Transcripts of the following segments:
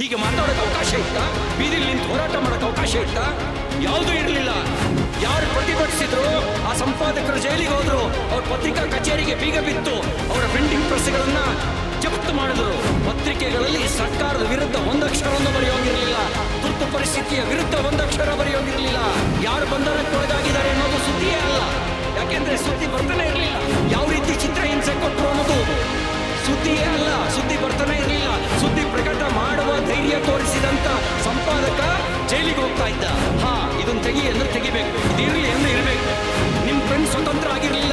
ಹೀಗೆ ಮಾತಾಡೋಕೆ ಅವಕಾಶ ಇತ್ತಾ ಬೀದಿಲಿ ನಿಂತು ಹೋರಾಟ ಮಾಡೋಕೆ ಅವಕಾಶ ಇತ್ತಾ ಯಾವುದೂ ಇರಲಿಲ್ಲ. ಯಾರು ಪ್ರತಿಭಟಿಸಿದ್ರು, ಆ ಸಂಪಾದಕರು ಜೈಲಿಗೆ ಹೋದ್ರು, ಅವ್ರ ಪತ್ರಿಕಾ ಕಚೇರಿಗೆ ಬೀಗ ಬಿತ್ತು, ಅವರ ಪ್ರಿಂಟಿಂಗ್ ಪ್ರೆಸ್ಗಳನ್ನ ಜಪ್ತು ಮಾಡಿದ್ರು. ಪತ್ರಿಕೆಗಳಲ್ಲಿ ಸರ್ಕಾರದ ವಿರುದ್ಧ ಒಂದಕ್ಷರವನ್ನು ಬರೆಯೋಗಿರಲಿಲ್ಲ. ತುರ್ತು ಪರಿಸ್ಥಿತಿಯ ವಿರುದ್ಧ ಒಂದಕ್ಷರ ಬರೆಯೋಗಿರಲಿಲ್ಲ. ಯಾರು ಬಂಧನಕ್ಕೆ ಹಾ ಇದನ್ನ ತೆಗಿ ತೆಗಿಬೇಕು. ಇದಿರಲಿ ಎಲ್ಲ ಇರಬೇಕು. ನಿಮ್ಮ ಫ್ರೆಂಡ್ ಸ್ವತಂತ್ರ ಆಗಿರಲಿಲ್ಲ.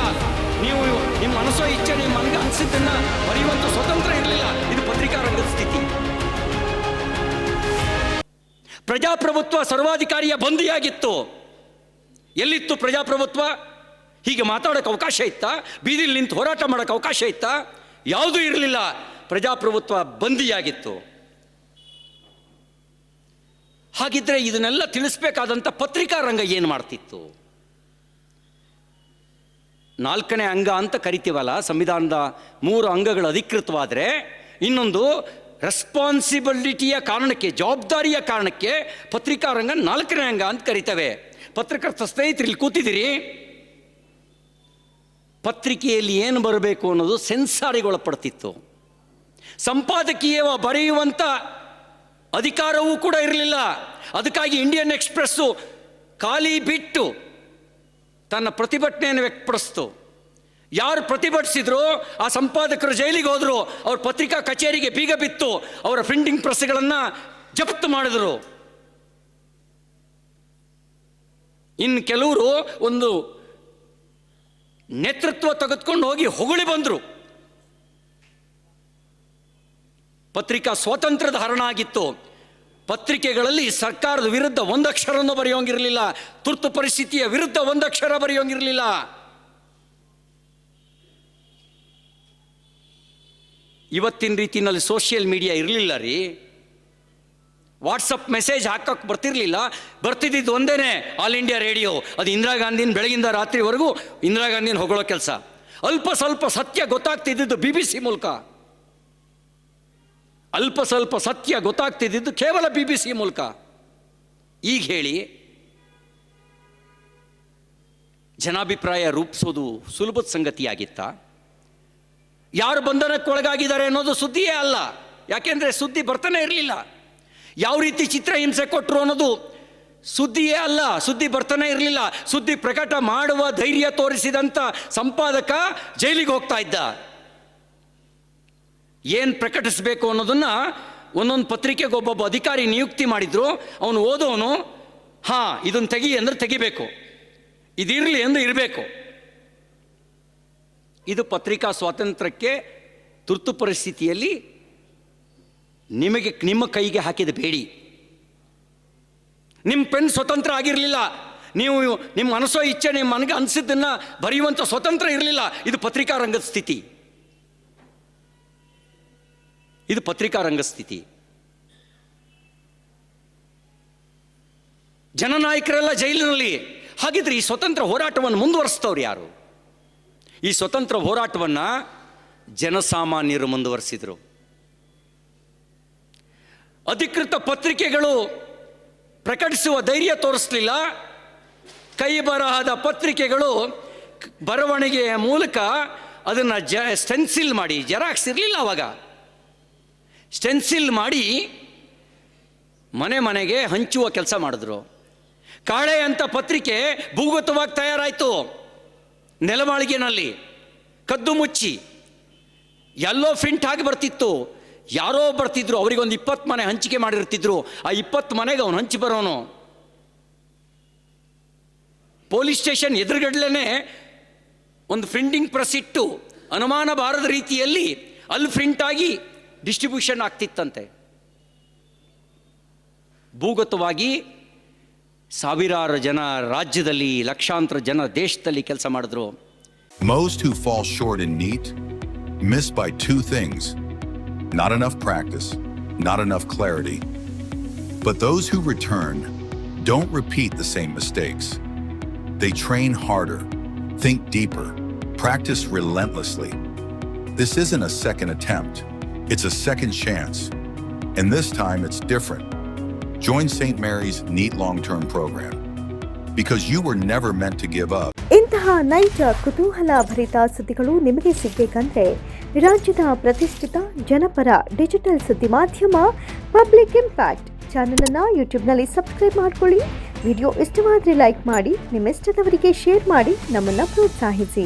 ನೀವು ನಿಮ್ಮ ಮನಸ್ಸೋ ಇಚ್ಛೆ ನಿಮ್ಮ ಮನಗೆ ಅನಿಸಿದ್ದನ್ನ ಬರೆಯುವಂಥ ಸ್ವತಂತ್ರ ಇರಲಿಲ್ಲ. ಇದು ಪತ್ರಿಕಾ ರಂಗದ ಸ್ಥಿತಿ. ಪ್ರಜಾಪ್ರಭುತ್ವ ಸರ್ವಾಧಿಕಾರಿಯ ಬಂದಿಯಾಗಿತ್ತು. ಎಲ್ಲಿತ್ತು ಪ್ರಜಾಪ್ರಭುತ್ವ? ಹೀಗೆ ಮಾತಾಡೋಕೆ ಅವಕಾಶ ಇತ್ತಾ? ಬೀದಿಲಿ ನಿಂತು ಹೋರಾಟ ಮಾಡೋಕೆ ಅವಕಾಶ ಇತ್ತಾ? ಯಾವುದೂ ಇರಲಿಲ್ಲ. ಪ್ರಜಾಪ್ರಭುತ್ವ ಬಂದಿಯಾಗಿತ್ತು. ಹಾಗಿದ್ರೆ ಇದನ್ನೆಲ್ಲ ತಿಳಿಸ್ಬೇಕಾದಂಥ ಪತ್ರಿಕಾ ರಂಗ ಏನು ಮಾಡ್ತಿತ್ತು? ನಾಲ್ಕನೇ ಅಂಗ ಅಂತ ಕರಿತೀವಲ್ಲ, ಸಂವಿಧಾನದ ಮೂರು ಅಂಗಗಳು ಅಧಿಕೃತವಾದರೆ, ಇನ್ನೊಂದು ರೆಸ್ಪಾನ್ಸಿಬಿಲಿಟಿಯ ಕಾರಣಕ್ಕೆ, ಜವಾಬ್ದಾರಿಯ ಕಾರಣಕ್ಕೆ ಪತ್ರಿಕಾ ರಂಗ ನಾಲ್ಕನೇ ಅಂಗ ಅಂತ ಕರಿತವೆ. ಪತ್ರಕರ್ತ ಸ್ನೇಹಿತರು ಇಲ್ಲಿ ಕೂತಿದ್ದೀರಿ? ಪತ್ರಿಕೆಯಲ್ಲಿ ಏನು ಬರಬೇಕು ಅನ್ನೋದು ಸೆನ್ಸಾರಿಗೊಳಪಡ್ತಿತ್ತು. ಸಂಪಾದಕೀಯ ಬರೆಯುವಂಥ ಅಧಿಕಾರವೂ ಕೂಡ ಇರಲಿಲ್ಲ. ಅದಕ್ಕಾಗಿ ಇಂಡಿಯನ್ ಎಕ್ಸ್ಪ್ರೆಸ್ಸು ಖಾಲಿ ಬಿಟ್ಟು ತನ್ನ ಪ್ರತಿಭಟನೆಯನ್ನು ವ್ಯಕ್ತಪಡಿಸ್ತು. ಯಾರು ಪ್ರತಿಭಟಿಸಿದ್ರು ಆ ಸಂಪಾದಕರು ಜೈಲಿಗೆ ಹೋದರು, ಅವ್ರ ಪತ್ರಿಕಾ ಕಚೇರಿಗೆ ಬೀಗ ಬಿತ್ತು, ಅವರ ಪ್ರಿಂಟಿಂಗ್ ಪ್ರೆಸ್ಗಳನ್ನು ಜಪ್ತು ಮಾಡಿದರು. ಇನ್ನು ಕೆಲವರು ಒಂದು ನೇತೃತ್ವ ತೆಗೆದುಕೊಂಡು ಹೋಗಿ ಹೊಗಳಿ ಬಂದರು. ಪತ್ರಿಕಾ ಸ್ವಾತಂತ್ರ್ಯದ ಹರಣ ಆಗಿತ್ತು ಪತ್ರಿಕೆಗಳಲ್ಲಿ ಸರ್ಕಾರದ ವಿರುದ್ಧ ಒಂದಕ್ಷರವನ್ನು ಬರೆಯೋಂಗಿರಲಿಲ್ಲ. ತುರ್ತು ಪರಿಸ್ಥಿತಿಯ ವಿರುದ್ಧ ಒಂದಕ್ಷರ ಬರೆಯೋಂಗಿರಲಿಲ್ಲ. ಇವತ್ತಿನ ರೀತಿಯಲ್ಲಿ ಸೋಷಿಯಲ್ ಮೀಡಿಯಾ ಇರಲಿಲ್ಲ ರೀ. ವಾಟ್ಸಪ್ ಮೆಸೇಜ್ ಹಾಕಕ್ಕೆ ಬರ್ತಿರ್ಲಿಲ್ಲ. ಬರ್ತಿದ್ದಿದ್ದು ಒಂದೇನೆ ಆಲ್ ಇಂಡಿಯಾ ರೇಡಿಯೋ. ಅದು ಇಂದಿರಾ ಗಾಂಧಿನ ಬೆಳಗಿಂದ ರಾತ್ರಿವರೆಗೂ ಇಂದಿರಾ ಗಾಂಧಿನ ಹೊಗಳೋ ಕೆಲಸ. ಅಲ್ಪ ಸ್ವಲ್ಪ ಸತ್ಯ ಗೊತ್ತಾಗ್ತಿದ್ದಿದ್ದು ಬಿ ಬಿ ಸಿ ಮೂಲಕ. ಅಲ್ಪ ಸ್ವಲ್ಪ ಸತ್ಯ ಗೊತ್ತಾಗ್ತಿದ್ದಿದ್ದು ಕೇವಲ ಬಿ ಬಿ ಸಿ ಮೂಲಕ. ಈಗ ಹೇಳಿ, ಜನಾಭಿಪ್ರಾಯ ರೂಪಿಸೋದು ಸುಲಭದ ಸಂಗತಿಯಾಗಿತ್ತ? ಯಾರು ಬಂಧನಕ್ಕೆ ಒಳಗಾಗಿದ್ದಾರೆ ಅನ್ನೋದು ಸುದ್ದಿಯೇ ಅಲ್ಲ. ಯಾಕೆಂದರೆ ಸುದ್ದಿ ಬರ್ತಾನೆ ಇರಲಿಲ್ಲ. ಯಾವ ರೀತಿ ಚಿತ್ರ ಹಿಂಸೆ ಕೊಟ್ಟರು ಅನ್ನೋದು ಸುದ್ದಿಯೇ ಅಲ್ಲ. ಸುದ್ದಿ ಬರ್ತಾನೆ ಇರಲಿಲ್ಲ. ಸುದ್ದಿ ಪ್ರಕಟ ಮಾಡುವ ಧೈರ್ಯ ತೋರಿಸಿದಂಥ ಸಂಪಾದಕ ಜೈಲಿಗೆ ಹೋಗ್ತಾ ಇದ್ದ. ಏನು ಪ್ರಕಟಿಸಬೇಕು ಅನ್ನೋದನ್ನು ಒಂದೊಂದು ಪತ್ರಿಕೆಗೆ ಒಬ್ಬೊಬ್ಬ ಅಧಿಕಾರಿ ನಿಯುಕ್ತಿ ಮಾಡಿದ್ರು. ಅವನು ಓದೋನು, ಹಾಂ ಇದನ್ನು ತೆಗಿ ಅಂದ್ರೆ ತೆಗಿಬೇಕು. ಇದಿರಲಿ ಅಂದ್ರೆ ಇರಬೇಕು. ಇದು ಪತ್ರಿಕಾ ಸ್ವಾತಂತ್ರ್ಯಕ್ಕೆ ತುರ್ತು ಪರಿಸ್ಥಿತಿಯಲ್ಲಿ ನಿಮಗೆ, ನಿಮ್ಮ ಕೈಗೆ ಹಾಕಿದ ಬೇಡಿ. ನಿಮ್ಮ ಪೆನ್ ಸ್ವತಂತ್ರ ಆಗಿರಲಿಲ್ಲ. ನೀವು ನಿಮ್ಮ ಮನಸ್ಸೋ ಇಚ್ಛೆ ನಿಮ್ಮ ಮನಗೆ ಅನಿಸಿದ್ದನ್ನು ಬರೆಯುವಂಥ ಸ್ವತಂತ್ರ ಇರಲಿಲ್ಲ. ಇದು ಪತ್ರಿಕಾ ರಂಗದ ಸ್ಥಿತಿ. ಇದು ಪತ್ರಿಕಾ ರಂಗಸ್ಥಿತಿ. ಜನನಾಯಕರೆಲ್ಲ ಜೈಲಿನಲ್ಲಿ. ಹಾಗಿದ್ರೆ ಈ ಸ್ವತಂತ್ರ ಹೋರಾಟವನ್ನು ಮುಂದುವರಿಸ್ತವ್ರು ಯಾರು? ಈ ಸ್ವತಂತ್ರ ಹೋರಾಟವನ್ನು ಜನಸಾಮಾನ್ಯರು ಮುಂದುವರಿಸಿದರು. ಅಧಿಕೃತ ಪತ್ರಿಕೆಗಳು ಪ್ರಕಟಿಸುವ ಧೈರ್ಯ ತೋರಿಸಲಿಲ್ಲ. ಕೈ ಬರಹದ ಪತ್ರಿಕೆಗಳು ಬರವಣಿಗೆಯ ಮೂಲಕ ಅದನ್ನು ಜ ಸ್ಟೆನ್ಸಿಲ್ ಮಾಡಿ, ಜೆರಾಕ್ಸ್ ಇರಲಿಲ್ಲ ಅವಾಗ. ಸ್ಟೆನ್ಸಿಲ್ ಮಾಡಿ ಮನೆ ಮನೆಗೆ ಹಂಚುವ ಕೆಲಸ ಮಾಡಿದ್ರು. ಕಾಳೆ ಅಂತ ಪತ್ರಿಕೆ ಭೂಗತವಾಗಿ ತಯಾರಾಯಿತು. ನೆಲಮಾಳಿಗೆನಲ್ಲಿ ಕದ್ದು ಮುಚ್ಚಿ. ಎಲ್ಲೋ ಫ್ರಿಂಟ್ ಆಗಿ ಬರ್ತಿತ್ತು. ಯಾರೋ ಬರ್ತಿದ್ರು, ಅವರಿಗೊಂದು ಇಪ್ಪತ್ತು ಮನೆ ಹಂಚಿಕೆ ಮಾಡಿರ್ತಿದ್ರು. ಆ ಇಪ್ಪತ್ತು ಮನೆಗೆ ಅವನು ಹಂಚಿ ಬರೋನು. ಪೊಲೀಸ್ ಸ್ಟೇಷನ್ ಎದುರುಗಡ್ಲೇ ಒಂದು ಪ್ರಿಂಟಿಂಗ್ ಪ್ರೆಸ್ ಇಟ್ಟು, ಅನುಮಾನ ಬಾರದ ರೀತಿಯಲ್ಲಿ ಅಲ್ಲಿ ಪ್ರಿಂಟ್ ಆಗಿ ಡಿಸ್ಟ್ರಿಬ್ಯೂಷನ್ ಆಗ್ತಿತ್ತಂತೆ ಭೂಗತವಾಗಿ ಸಾವಿರಾರು ಜನ ರಾಜ್ಯದಲ್ಲಿ ಲಕ್ಷಾಂತರ ಜನ ದೇಶದಲ್ಲಿ ಕೆಲಸ ಮಾಡಿದ್ರು Most who fall short in NEAT miss by two things not enough practice, not enough clarity. But those who return don't repeat the same mistakes. They train harder, think deeper, practice relentlessly. This isn't a second attempt, it's a second chance. And this time it's different. Join St. Mary's NEAT long term program. Because you were never meant to give up. ಇಂತಹ ನೈಜ, ಕುತೂಹಲ ಭರಿತ ಸುದ್ದಿಗಳು ನಿಮಗೆ ಸಿಗಬೇಕಂದ್ರೆ ರಾಜ್ಯದ ಪ್ರತಿಷ್ಠಿತ ಜನಪರ digital ಸುದ್ದಿ ಮಾಧ್ಯಮ ಪಬ್ಲಿಕ್ ಇಂಪ್ಯಾಕ್ಟ್ ಚಾನೆಲ್ ಅನ್ನ ಯೂಟ್ಯೂಬ್ನಲ್ಲಿ ಸಬ್ಸ್ಕ್ರೈಬ್ ಮಾಡ್ಕೊಳ್ಳಿ ವಿಡಿಯೋ ಇಷ್ಟವಾದರೆ ಲೈಕ್ ಮಾಡಿ ನಿಮ್ಮ ಇಷ್ಟದವರಿಗೆ ಶೇರ್ ಮಾಡಿ, ನಮ್ಮನ್ನ ಪ್ರೋತ್ಸಾಹಿಸಿ